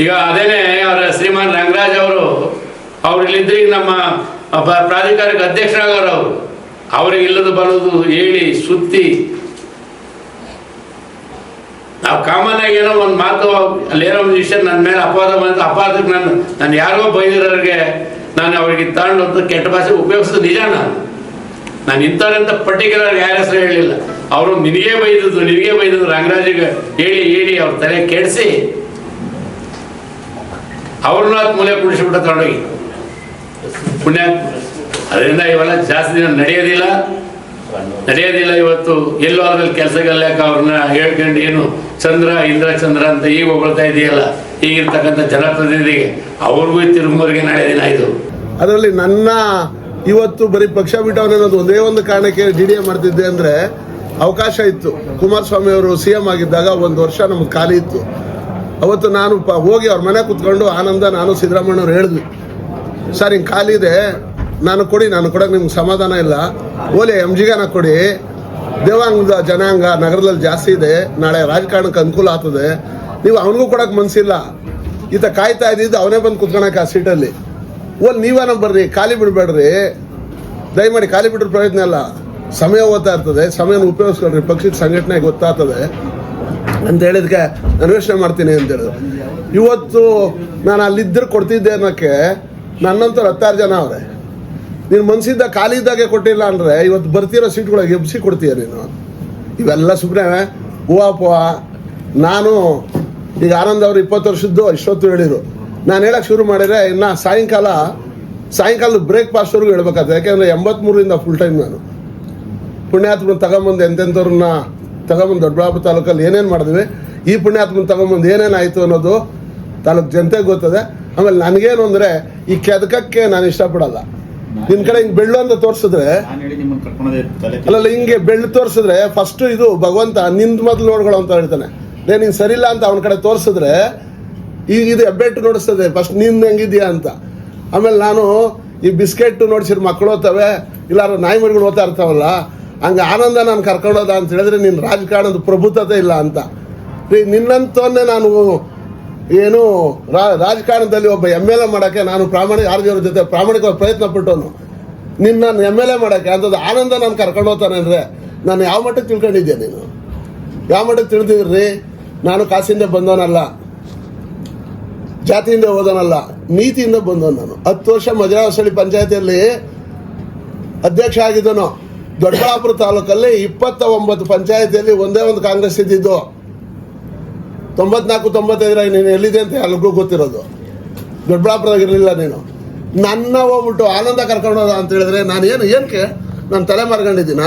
ಈಗ ಅದೇನೆ ಅವರ ಶ್ರೀಮಾನ್ ರಂಗರಾಜ್ ಅವರು. ಅವ್ರು ಇಲ್ಲಿದ್ರೆ ಈಗ ನಮ್ಮ ಪ್ರಾಧಿಕಾರಕ್ಕೆ ಅಧ್ಯಕ್ಷರಾಗವ್ರು ಅವರು. ಅವ್ರಿಗೆ ಇಲ್ಲದ ಬರೋದು ಹೇಳಿ ಸುತ್ತಿ. ನಾವು ಕಾಮನ್ ಆಗಿ ಏನೋ ಒಂದು ಮಾತು ಅಲ್ಲೇನೋ ಒಂದು ವಿಷಯ ನನ್ನ ಮೇಲೆ ಅಪವಾದ ಬಂತು ಅಪವಾದಕ್ಕೆ ನಾನು ನಾನು ಯಾರಿಗೋ ಬೈದಿರೋರಿಗೆ ನಾನು ಅವ್ರಿಗೆ ತಗೊಂಡು ಅಂತ ಕೆಟ್ಟ ಭಾಷೆ ಉಪಯೋಗಿಸೋದು ನಿಜ ನಾನು ನಾನು ಇಂಥವ್ರಂತ ಪರ್ಟಿಕ್ಯುಲರ್ ಯಾರ ಹೆಸರು ಹೇಳಿಲ್ಲ ಅವರು ನಿನಗೆ ಬೈದಿದ್ರು ನಿನಗೆ ಬೈದಿದ್ರು, ರಂಗರಾಜಿಗೆ ಹೇಳಿ ಹೇಳಿ ಅವ್ರ ತಲೆ ಕೆಡಿಸಿ. ಅವ್ರನ್ನ ಹತ್ತು ಮೂಲೆ ಕುಡಿಸ್ಬಿಟ್ಟು ತಗೊಂಡೋಗಿ ಪುಣ್ಯ. ಅದರಿಂದ ಇವೆಲ್ಲ ಜಾಸ್ತಿ ದಿನ ನಡೆಯೋದಿಲ್ಲ. ನಡೆಯೋದಿಲ್ಲ ಇವತ್ತು. ಎಲ್ಲೋ ಅದ್ರಲ್ಲಿ ಕೆಲಸಗಲ್ಲಾಕ ಅವ್ರನ್ನ ಹೇಳ್ಕೊಂಡು ಏನು ಚಂದ್ರ, ಇಂದ್ರ, ಚಂದ್ರ ಅಂತ ಈಗ ಹೊಗಳ್ತಾ ಇದೆಯಲ್ಲ. ಈಗಿರ್ತಕ್ಕಂಥ ಜನಪ್ರತಿನಿಧಿಗೆ ಅವ್ರಿಗೂ ತಿರುಮೂರಿಗೆ ನಾಳೆ ಇದು. ಅದರಲ್ಲಿ ನನ್ನ ಇವತ್ತು ಬರೀ ಪಕ್ಷ ಬಿಟ್ಟವನ ಅನ್ನೋದು ಒಂದೇ ಒಂದು ಕಾರಣಕ್ಕೆ ಡಿ ಡಿ ಎ ಮಾಡ್ತಿದ್ದೆ ಅಂದ್ರೆ ಅವಕಾಶ ಇತ್ತು. ಕುಮಾರಸ್ವಾಮಿ ಅವರು ಸಿ ಎಂ ಆಗಿದ್ದಾಗ ಒಂದು ವರ್ಷ ನಮ್ಗೆ ಖಾಲಿ ಇತ್ತು. ಅವತ್ತು ನಾನು ಪ- ಹೋಗಿ ಅವ್ರ ಮನೆ ಕುತ್ಕೊಂಡು ಆನಂದ, ನಾನು ಸಿದ್ದರಾಮಯ್ಯವ್ರು ಹೇಳಿದ್ವಿ. ಸರ್, ಹಿಂಗೆ ಖಾಲಿ ಇದೆ. ನಾನು ಕೊಡಿ, ನಾನು ಕೊಡೋಕೆ ನಿಮ್ಗೆ ಸಮಾಧಾನ ಇಲ್ಲ. ಓಲೆ ಎಂ ಜಿಗಾನ ಕೊಡಿ. ದೇವಾಂಗದ ಜನಾಂಗ ನಗರದಲ್ಲಿ ಜಾಸ್ತಿ ಇದೆ. ನಾಳೆ ರಾಜಕಾರಣಕ್ಕೆ ಅನುಕೂಲ ಆಗ್ತದೆ. ನೀವು ಅವನಿಗೂ ಕೊಡೋಕೆ ಮನಸ್ಸಿಲ್ಲ ಈತ ಕಾಯ್ತಾ ಇದ್ದಿದ್ದು ಅವನೇ ಬಂದು ಕುತ್ಕೊಳಕ್ಕೆ ಆ ಸೀಟಲ್ಲಿ. ಓಲ್, ನೀವೇನ ಬರ್ರಿ, ಖಾಲಿ ಬಿಡಬೇಡ್ರಿ. ದಯಮಾಡಿ ಖಾಲಿ ಬಿಡ್ರ ಪ್ರಯತ್ನ ಇಲ್ಲ. ಸಮಯ ಓದ್ತಾ ಇರ್ತದೆ. ಸಮಯನ ಉಪಯೋಗಿಸ್ಕೊಳ್ರಿ. ಪಕ್ಷದ ಸಂಘಟನೆ ಗೊತ್ತಾಗ್ತದೆ. ಅಂತ ಹೇಳಿದ್ಕೆ ಯೋಚನೆ ಮಾಡ್ತೀನಿ ಅಂತ ಹೇಳಿದ್ರು. ಇವತ್ತು ನಾನು ಅಲ್ಲಿದ್ದರೆ ಕೊಡ್ತಿದ್ದೆ ಅನ್ನೋಕ್ಕೆ ನನ್ನಂತೂ ಹತ್ತಾರು ಜನ ಅವರೇ. ನೀನು ಮನಸ್ಸಿದ್ದ ಖಾಲಿ ಇದ್ದಾಗೆ ಕೊಟ್ಟಿಲ್ಲ ಅಂದರೆ ಇವತ್ತು ಬರ್ತಿರೋ ಸೀಟ್ಗಳಿಗೆ ಎಬ್ಸಿ ಕೊಡ್ತೀಯ ನೀನು? ಇವೆಲ್ಲ ಸುಮ್ಮನೆ ಹೂವಾಪುವ ನಾನು ಈಗ ಆನಂದ್ ಅವರು ಇಪ್ಪತ್ತು ವರ್ಷದ್ದು ಇಷ್ಟೊತ್ತು ಹೇಳಿದರು. ನಾನು ಹೇಳಕ್ಕೆ ಶುರು ಮಾಡಿದರೆ ಇನ್ನು ಸಾಯಂಕಾಲ ಸಾಯಂಕಾಲ ಬ್ರೇಕ್ಫಾಸ್ಟ್ವರೆಗೂ ಹೇಳ್ಬೇಕಾಗ್ತದೆ. ಯಾಕೆಂದರೆ ಎಂಬತ್ತ್ಮೂರಿಂದ ಫುಲ್ ಟೈಮ್ ನಾನು. ಪುಣ್ಯಾತ್ಮ ತಗೊಂಬಂದು ಎಂತೆಂಥವ್ರನ್ನ ತಗೊಂಬಂದು ದೊಡ್ಡಬಳ್ಳಾಪುರ ತಾಲೂಕಲ್ಲಿ ಏನೇನು ಮಾಡಿದ್ವಿ ಈ ಪುಣ್ಯಾತ್ಮನ ತಗೊಂಬಂದು ಏನೇನು ಆಯಿತು ಅನ್ನೋದು ತಾಲೂಕು ಜನತೆಗೆ ಗೊತ್ತದೆ. ಆಮೇಲೆ ನನಗೇನು ಅಂದರೆ ಈ ಕೆದಕಕ್ಕೆ ನಾನು ಇಷ್ಟಪಡಲ್ಲ. ನಿನ್ನ ಕಡೆ ಹಿಂಗೆ ಬೆಳ್ಳು ಅಂತ ತೋರಿಸಿದ್ರೆ ಅಲ್ಲಲ್ಲ ಹಿಂಗೆ ಬೆಳ್ಳು ತೋರಿಸಿದ್ರೆ ಫಸ್ಟು ಇದು ಭಗವಂತ ನಿಂದ ಮೊದಲು ನೋಡ್ಕೊಳ್ಳೋ ಅಂತ ಹೇಳ್ತಾನೆ. ಲೇ ನೀನು ಸರಿಲ್ಲ ಅಂತ ಅವನ ಕಡೆ ತೋರಿಸಿದ್ರೆ ಈಗ ಇದು ಹೆಬ್ಬೆಟ್ಟು ನೋಡಿಸ್ತದೆ ಫಸ್ಟ್ನಿಂದ ಹೆಂಗಿದ್ಯಾ ಅಂತ. ಆಮೇಲೆ ನಾನು ಈ ಬಿಸ್ಕೆಟ್ ನೋಡ್ಸಿರ್ ಮಕ್ಕಳು ಓದ್ತವೆ ಇಲ್ಲಾರ ನಾಯಿ ಮರಿಗಳು ಓದ್ತಾ ಇರ್ತಾವಲ್ಲ ಹಂಗೆ ಆನಂದ ನಾನು ಕರ್ಕೊಂಡೋದ ಅಂತ ಹೇಳಿದ್ರೆ ನಿನ್ನ ರಾಜಕಾರಣದ ಪ್ರಭುತ್ವತೆ ಇಲ್ಲ ಅಂತ. ರೀ ನಿನ್ನಂತವನ್ನೇ ನಾನು ಏನು ರಾಜಕಾರಣದಲ್ಲಿ ಒಬ್ಬ ಎಂ ಎಲ್ ಎ ಮಾಡೋಕ್ಕೆ ನಾನು ಪ್ರಾಮಾಣಿಕ ಆರ್ಜಿಯವ್ರ ಜೊತೆ ಪ್ರಾಮಾಣಿಕವಾಗಿ ಪ್ರಯತ್ನ ಪಟ್ಟವನು. ನಿನ್ನನ್ನು ಎಂ ಎಲ್ ಎ ಮಾಡೋಕ್ಕೆ ಅಂಥದ್ದು ಆನಂದ ನಾನು ಕರ್ಕೊಂಡು ಹೋಗ್ತಾನೆ ಅಂದರೆ ನಾನು ಯಾವ ಮಟ್ಟಕ್ಕೆ ತಿಳ್ಕೊಂಡಿದ್ದೆ ನೀನು? ಯಾವ ಮಟ್ಟಕ್ಕೆ ತಿಳಿದಿದ್ರಿ? ನಾನು ಕಾಸಿಂದ ಬಂದವನಲ್ಲ. ಜಾತಿಯಿಂದ ಹೋದನಲ್ಲ ನೀತಿಯಿಂದ ಬಂದವನು ನಾನು. ಹತ್ತು ವರ್ಷ ಮಜರಾವಸಳಿ ಪಂಚಾಯತಿಯಲ್ಲಿ ಅಧ್ಯಕ್ಷ ಆಗಿದ್ದನು. ದೊಡ್ಡಬಳ್ಳಾಪುರ ತಾಲೂಕಲ್ಲಿ ಇಪ್ಪತ್ತ ಒಂಬತ್ತು ಪಂಚಾಯತಿಯಲ್ಲಿ ಒಂದೇ ಒಂದು ಕಾಂಗ್ರೆಸ್ ಇದ್ದಿದ್ದು ತೊಂಬತ್ನಾಲ್ಕು ತೊಂಬತ್ತೈದರಾಗ ನೀನು ಎಲ್ಲಿದೆ ಅಂತ ಎಲ್ರಿಗೂ ಗೊತ್ತಿರೋದು. ದೊಡ್ಡಬಳ್ಳಾಪುರದಾಗ ಇರಲಿಲ್ಲ ನೀನು. ನನ್ನ ಹೋಗ್ಬಿಟ್ಟು ಆನಂದ ಕರ್ಕೊಂಡು ಅಂತ ಹೇಳಿದ್ರೆ ನಾನು ಏನು ಏನಕ್ಕೆ ನಾನು ತಲೆ ಮಾರ್ಕೊಂಡಿದ್ದೀನ